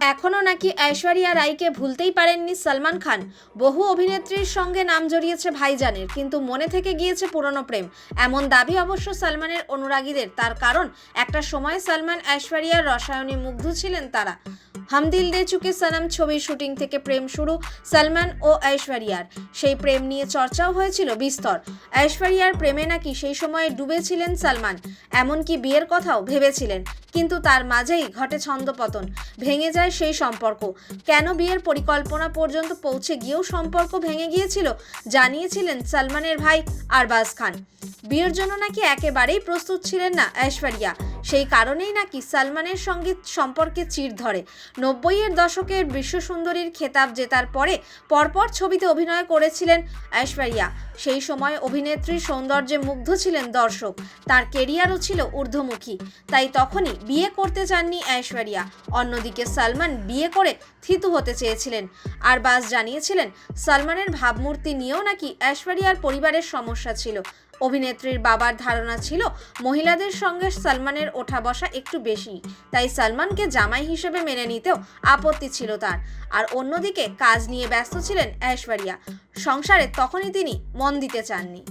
এখনও নাকি ঐশ্বরিয়া রায়কে ভুলতেই পারেননি সলমান খান। বহু অভিনেত্রীর সঙ্গে নাম জড়িয়েছে ভাইজানের, কিন্তু মনে থেকে গিয়েছে পুরনো প্রেম। এমন দাবি অবশ্য সলমানের অনুরাগীদের, তার কারণ একটা সময় সলমান ঐশ্বরিয়ার রসায়নে মুগ্ধ ছিলেন তারা। হাম দিল দে চুকে সনম ছবির শুটিং থেকে প্রেম শুরু সলমান ও ঐশ্বরিয়ার। সেই প্রেম নিয়ে চর্চাও হয়েছিল বিস্তর। ঐশ্বরিয়ার প্রেমে নাকি সেই সময়ে ডুবেছিলেন সলমান। এমনকি বিয়ের কথাও ভেবেছিলেন। কিন্তু তার মাঝেই ঘটে ছন্দপতন। ভেঙে যায় সেই সম্পর্ক। কেন বিয়ের পরিকল্পনা পর্যন্ত পৌঁছে গিয়েও সম্পর্ক ভেঙে গিয়েছিল জানিয়েছিলেন সলমানের ভাই আরবাজ খান। বিয়ের জন্য নাকি একেবারেই প্রস্তুত ছিলেন না ঐশ্বরিয়া। সেই কারণেই নাকি সলমানের সঙ্গে সম্পর্কে চির ধরে। নব্বইয়ের দশকের বিশ্বসুন্দরীর খেতাব জেতার পরে পরপর ছবিতে অভিনয় করেছিলেন ঐশ্বরিয়া। সেই সময় অভিনেত্রীর সৌন্দর্যে মুগ্ধ ছিলেন দর্শক। তার কেরিয়ারও ছিল ঊর্ধ্বমুখী। তাই তখনই বিয়ে করতে চাননি ঐশ্বরিয়া। অন্যদিকে সলমান বিয়ে করে থিতু হতে চেয়েছিলেন। আর বাস জানিয়েছিলেন, সলমানের ভাবমূর্তি নিয়েও নাকি ঐশ্বরিয়ার পরিবারের সমস্যা ছিল। অভিনেত্রীর বাবার ধারণা ছিল মহিলাদের সঙ্গে সালমানের ওঠা বসা একটু বেশি। তাই সালমানকে জামাই হিসেবে মেনে নিতেও আপত্তি ছিল তার। আর অন্যদিকে কাজ নিয়ে ব্যস্ত ছিলেন ঐশ্বরিয়া। সংসারে তখনই তিনি মন দিতে চাননি।